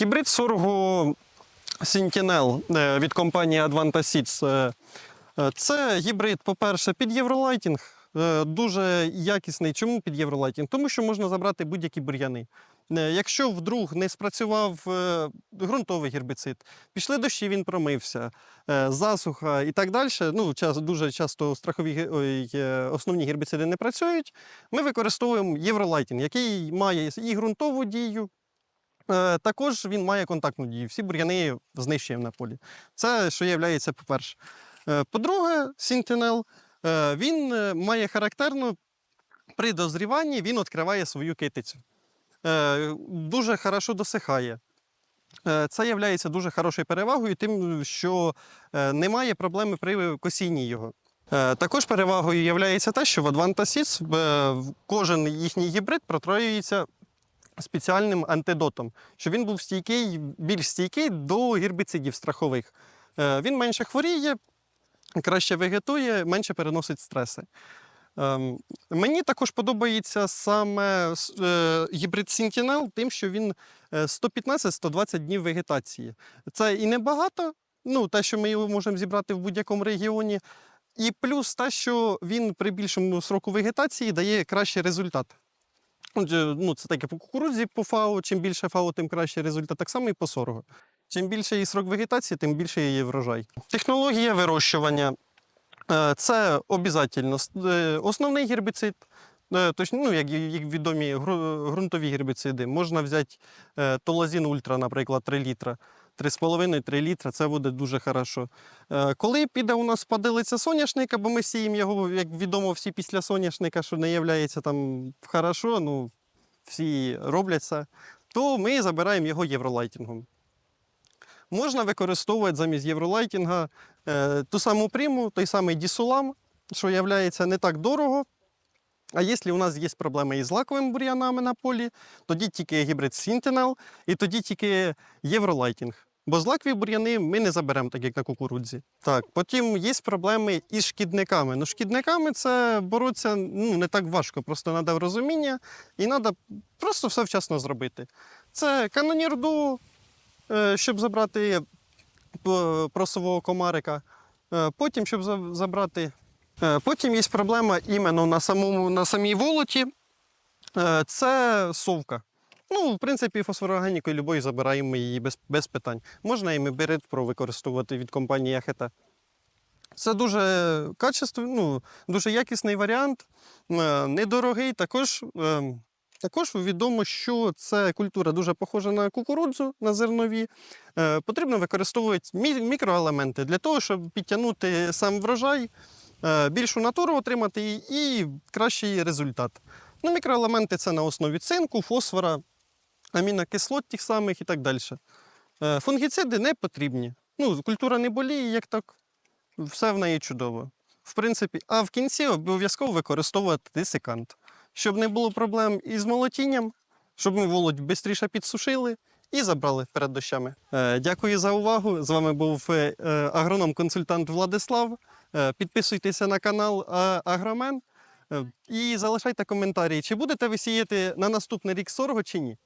Гібрид соргу Sentinel е, від компанії Advanta Seeds. е, е, Це гібрид, по-перше, під євролайтінг. Дуже якісний. Чому під євролайтінг? Тому що можна забрати будь-які бур'яни. Якщо вдруг не спрацював ґрунтовий гербіцид, пішли дощі, він промився, засуха і так далі. Ну, час, дуже часто страхові ой, основні гербіциди не працюють. Ми використовуємо євролайтінг, який має і ґрунтову дію, Також він має контактну дію. Всі бур'яни знищуємо на полі. Це що є, по-перше. Е, По-друге, Sentinel, е, він е, має характерну при дозріванні він відкриває свою китицю. Е, Дуже хорошо досихає. Е, Це є дуже хорошою перевагою, тим, що е, немає проблеми при косінні його. Е, Також перевагою є те, що в Advanta Seeds е, кожен їхній гібрид протроюється спеціальним антидотом, щоб він був стійкий, більш стійкий до гербіцидів страхових. Е, Він менше хворіє, краще вегетує, менше переносить стреси. Ем, Мені також подобається саме е, гібрид Sentinel, тим, що він е, 115-120 днів вегетації. Це і небагато, ну, те, що ми його можемо зібрати в будь-якому регіоні. І плюс те, що він при більшому сроку вегетації дає кращий результат. Ну, це таке по кукурудзі, по ФАО. Чим більше ФАО, тим кращий результат. Так само і по соргу. Чим більше її срок вегетації, тим більше її врожай. Технологія вирощування е, це обов'язково основний гербіцид. е, Точно, ну, як, відомі ґрунтові гербіциди, можна взяти е, толазін ультра, наприклад, 3 літра. 3,5-3 літра, це буде дуже хорошо. Е, Коли піде у нас падилиця соняшника, бо ми сіємо його, як відомо, всі після соняшника, що не є там хорошо, ну всі роблять це, то ми забираємо його євролайтингом. Можна використовувати замість євролайтінга е, ту саму приму, той самий дісулам, що є не так дорого. А якщо у нас є проблеми із лаковими бур'янами на полі, тоді тільки гібрид Sentinel і тоді тільки євролайтінг. Бо злакові бур'яни ми не заберемо, так як на кукурудзі. Так, потім є проблеми із шкідниками. Ну, шкідниками це боротися ну, не так важко, просто треба розуміння і треба просто все вчасно зробити. Це канонірду, е, щоб забрати просового комарика. Е, Потім, щоб забрати. е, Потім є проблема іменно на, самому, на самій волоті. Е, Це совка. Ну, в принципі, фосфорорганікою любої забираємо її без, без питань. Можна і Меберет Pro використовувати від компанії Ахета. Це дуже качественний, ну, дуже якісний варіант, е, недорогий. Також, е, також відомо, що це культура дуже похожа на кукурудзу, на зернові. Е, Потрібно використовувати мі- мікроелементи для того, щоб підтягнути сам врожай, більшу натуру отримати і кращий результат. Ну, мікроелементи це на основі цинку, фосфора, амінокислот тих самих і так далі. Е, Фунгіциди не потрібні. Ну, культура не боліє, як так, все в неї чудово. В принципі, а в кінці обов'язково використовувати десикант, щоб не було проблем із молотінням, щоб ми володь швидше підсушили і забрали перед дощами. Е, Дякую за увагу. З вами був е, агроном-консультант Владислав. Підписуйтеся на канал Агромен і залишайте коментарі, чи будете ви сіяти на наступний рік сорго чи ні.